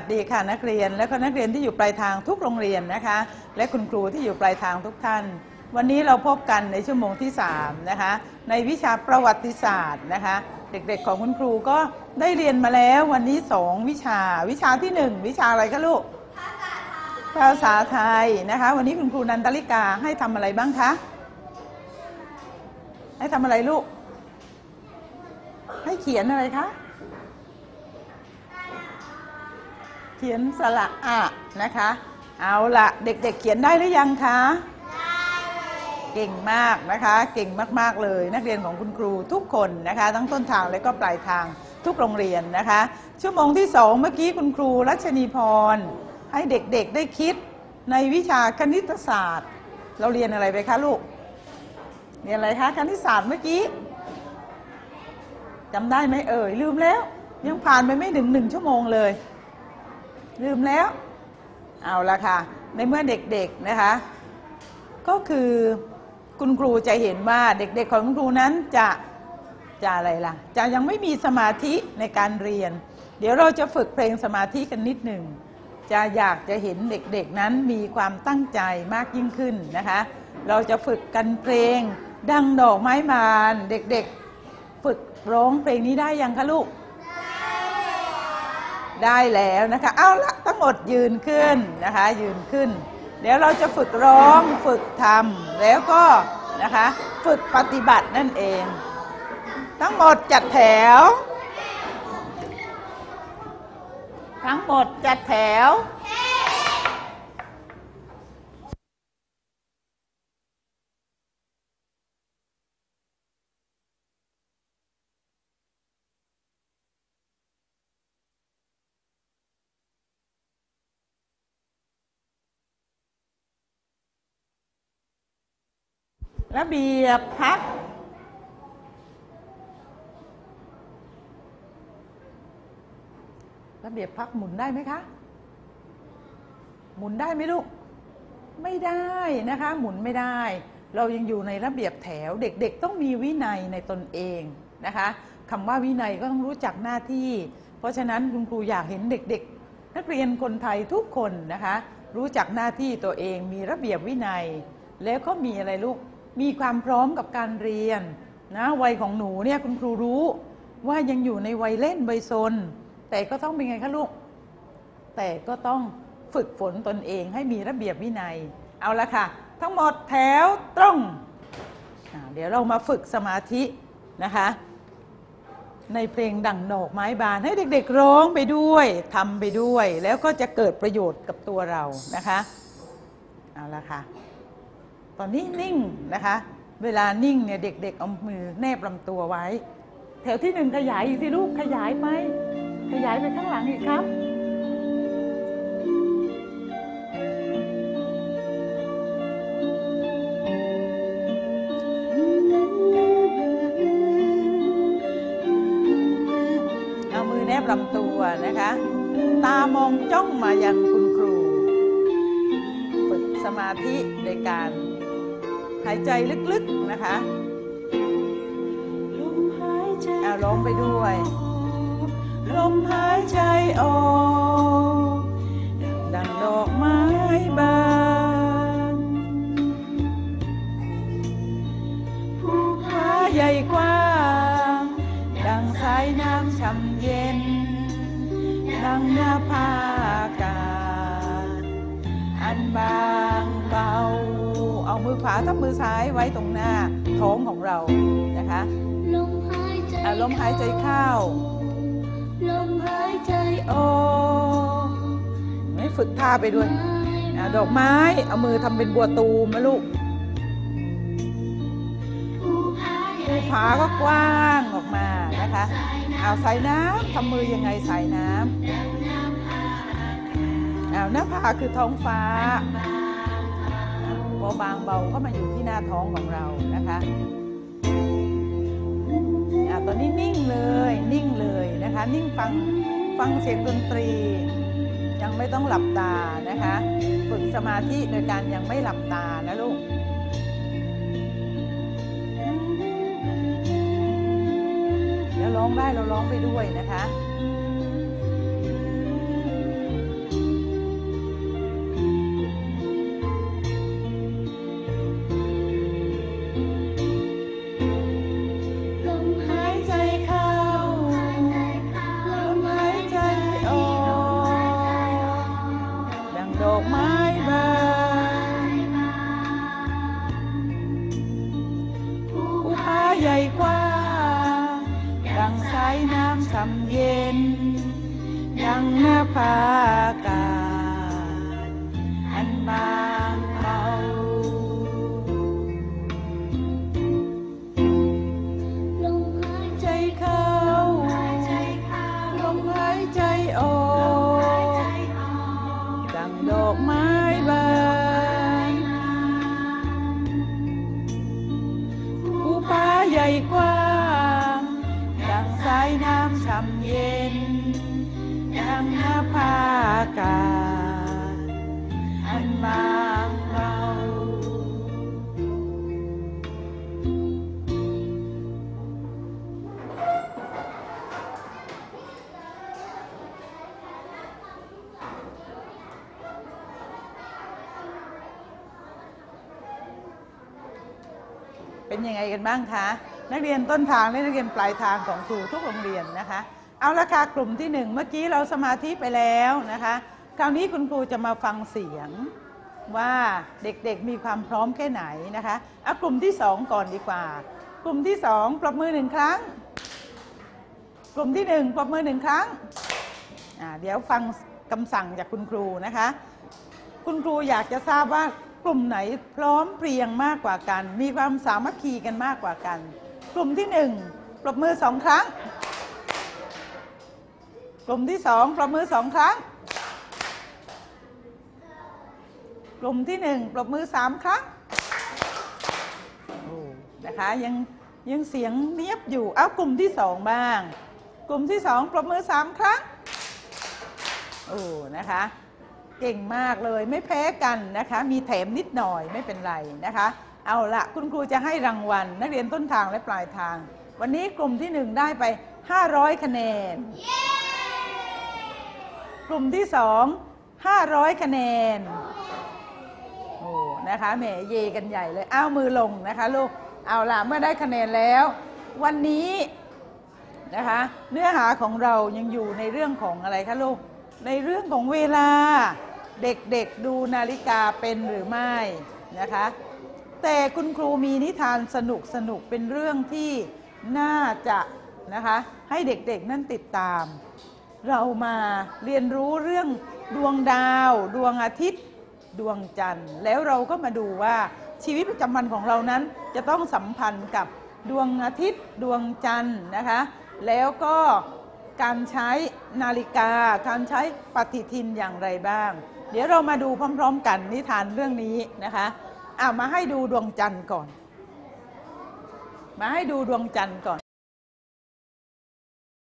สดีค่ะนักเรียนและก็นักเรียนที่อยู่ปลายทางทุกโรงเรียนนะคะ และคุณครูที่อยู่ปลายทางทุกท่าน วันนี้เราพบกันในชั่วโมงที่3นะคะในวิชาประวัติศาสตร์นะคะ เด็กๆของคุณครูก็ได้เรียนมาแล้ววันนี้ 2 วิชา วิชาที่ 1 วิชาอะไรคะลูกภาษาไทยนะคะ วันนี้คุณครูนันตลิกาให้ทำอะไรบ้างคะให้ทำอะไรลูก ให้เขียนอะไรคะ เขียนสระอะนะคะ เอาละเด็กๆเเขียนได้หรือยังคะเก่งมากนะคะ เก่งมากๆเลยนักเรียนของคุณครูทุกคนนะคะ ทั้งต้นทางและก็ปลายทางทุกโรงเรียนนะคะ ชั่วโมงที่สองเมื่อกี้คุณครูรัชนีพร ให้เด็กๆได้คิดในวิชาคณิตศาสตร์ เราเรียนอะไรไปคะลูก เรียนอะไรคะคณิตศาสตร์เมื่อกี้จำได้ไหมเอ่ยลืมแล้ว ยังผ่านไปไม่ถึงหนึ่งชั่วโมงเลย ลืมแล้ว เอาละค่ะ ในเมื่อเด็กๆนะคะ ก็คือคุณครูจะเห็นว่าเด็กๆของคุณครูนั้นจะจะอะไรล่ะ จะยังไม่มีสมาธิในการเรียน เดี๋ยวเราจะฝึกเพลงสมาธิกันนิดหนึ่ง จะอยากจะเห็นเด็กๆนั้นมีความตั้งใจมากยิ่งขึ้นนะคะ เราจะฝึกกันเพลง ดังดอกไม้บาน เด็กๆ ฝึกร้องเพลงนี้ได้ยังคะลูก ได้แล้วนะคะเอาละทั้งหมดยืนขึ้นนะคะยืนขึ้น เดี๋ยวเราจะฝึกร้องฝึกทำแล้วก็นะคะฝึกปฏิบัตินั่นเอง ทั้งหมดจัดแถว ทั้งหมดจัดแถว ระเบียบพัก ระเบียบพักหมุนได้ไหมคะ หมุนได้ไหมลูก ไม่ได้นะคะ หมุนไม่ได้ เรายังอยู่ในระเบียบแถว เด็กๆ ต้องมีวินัยในตนเองนะคะคำว่าวินัยก็ต้องรู้จักหน้าที่ เพราะฉะนั้นคุณครูอยากเห็นเด็ก ๆ นักเรียนคนไทยทุกคนนะคะ รู้จักหน้าที่ตัวเองมีระเบียบวินัย แล้วก็มีอะไรลูก มีความพร้อมกับการเรียนนะวัยของหนูเนี่ยคุณครูรู้ว่ายังอยู่ในวัยเล่นวัยซนแต่ก็ต้องเป็นไงคะลูก แต่ก็ต้องฝึกฝนตนเองให้มีระเบียบวินัย เอาละค่ะ ทั้งหมดแถวตรง เดี๋ยวเรามาฝึกสมาธินะคะ ในเพลงดั่งดอกไม้บานให้เด็ก ๆ ร้องไปด้วยทำไปด้วย แล้วก็จะเกิดประโยชน์กับตัวเรานะคะ เอาละค่ะ ตอนนี้นิ่งนะคะ เวลานิ่งเนี่ยเด็กๆเอามือแนบลำตัวไว้ แถวที่หนึ่งขยายอีกสิลูกขยายไป ขยายไปข้างหลังอีกครับเอามือแนบลำตัวนะคะ ตามองจ้องมายังคุณครู ฝึกสมาธิในการ หายใจลึกๆนะคะเอาร้องไปด้วย ลมหายใจออก ดังดอกไม้บานภูผาใหญ่กว้าง ดังสายน้ำช่ำเย็น ดังเนื้อผ้าอากาศอันบางเบาเอา มือขวาทับมือซ้ายไว้ตรงหน้าท้องของเรานะคะลมหายใจเอาลมหายใจเข้าลมหายใจออกไม่ฝึกท่าไปด้วยอะดอกไม้เอามือทำเป็นบัวตูมนะลูกภูผาใหญ่ภูผาก็กว้างออกมานะคะเอาใส่น้ำทำมือยังไงใส่น้ำเอาหน้าผาคือท้องฟ้า พอบางเบาก็มาอยู่ที่หน้าท้องของเรานะคะอะตอนนี้นิ่งเลยนิ่งเลยนะคะ นิ่งฟังฟังเสียงดนตรี ยังไม่ต้องหลับตานะคะ ฝึกสมาธิโดยการยังไม่หลับตานะลูกแล้วร้องได้เราร้องไปด้วยนะคะ ใหญ่กว้างดังสายน้ำทำเย็น ดังหน้าผากาอันบางเบาลมหายใจเข้าลมหายใจออกดังดอกไม้ น้ำช่ำเย็นดังหน้าผาอากาศอันบางเบาเป็นยังไงกันบ้างคะ นักเรียนต้นทางและนักเรียนปลายทางของครูทุกโรงเรียนนะคะ เอาละค่ะกลุ่มที่หนึ่งเมื่อกี้เราสมาธิไปแล้วนะคะ คราวนี้คุณครูจะมาฟังเสียงว่าเด็กๆมีความพร้อมแค่ไหนนะคะเอากลุ่มที่สองก่อนดีกว่า กลุ่มที่สองปรบมือหนึ่งครั้ง กลุ่มที่หนึ่งปรบมือหนึ่งครั้งเดี๋ยวฟังคำสั่งจากคุณครูนะคะ คุณครูอยากจะทราบว่ากลุ่มไหนพร้อมเพรียงมากกว่ากัน มีความสามัคคีกันมากกว่ากัน กลุ่มที่หนึ่งปรบมือสองครั้ง กลุ่มที่สองปรบมือสองครั้ง กลุ่มที่หนึ่งปรบมือสามครั้งโอ้นะคะยังยังเสียงเนียบอยู่ เอากลุ่มที่สองบ้าง กลุ่มที่สองปรบมือสามครั้ง โอ้นะคะเก่งมากเลยไม่แพ้กันนะคะ มีแถมนิดหน่อยไม่เป็นไรนะคะ เอาละคุณครูจะให้รางวัล นักเรียนต้นทางและปลายทาง วันนี้กลุ่มที่หนึ่งได้ไป 500 คะแนน กลุ่มที่สอง500 คะแนน โอ้นะคะแหมเยกันใหญ่เลยอ้าวมือลงนะคะลูกเอาละเมื่อได้คะแนนแล้ว วันนี้นะคะเนื้อหาของเรายังอยู่ในเรื่องของอะไรคะลูกในเรื่องของเวลาเด็กๆดูนาฬิกาเป็นหรือไม่นะคะ แต่คุณครูมีนิทานสนุกสนุกเป็นเรื่องที่น่าจะนะคะให้เด็กๆนั่นติดตาม เรามาเรียนรู้เรื่องดวงดาว ดวงอาทิตย์ ดวงจันทร์ แล้วเราก็มาดูว่าชีวิตประจำวันของเรานั้นจะต้องสัมพันธ์กับดวงอาทิตย์ ดวงจันทร์นะคะแล้วก็การใช้นาฬิกา การใช้ปฏิทินอย่างไรบ้าง เดี๋ยวเรามาดูพร้อม ๆ กันนิทานเรื่องนี้นะคะ อะมาให้ดูดวงจันทร์ก่อน มาให้ดูดวงจันทร์ก่อน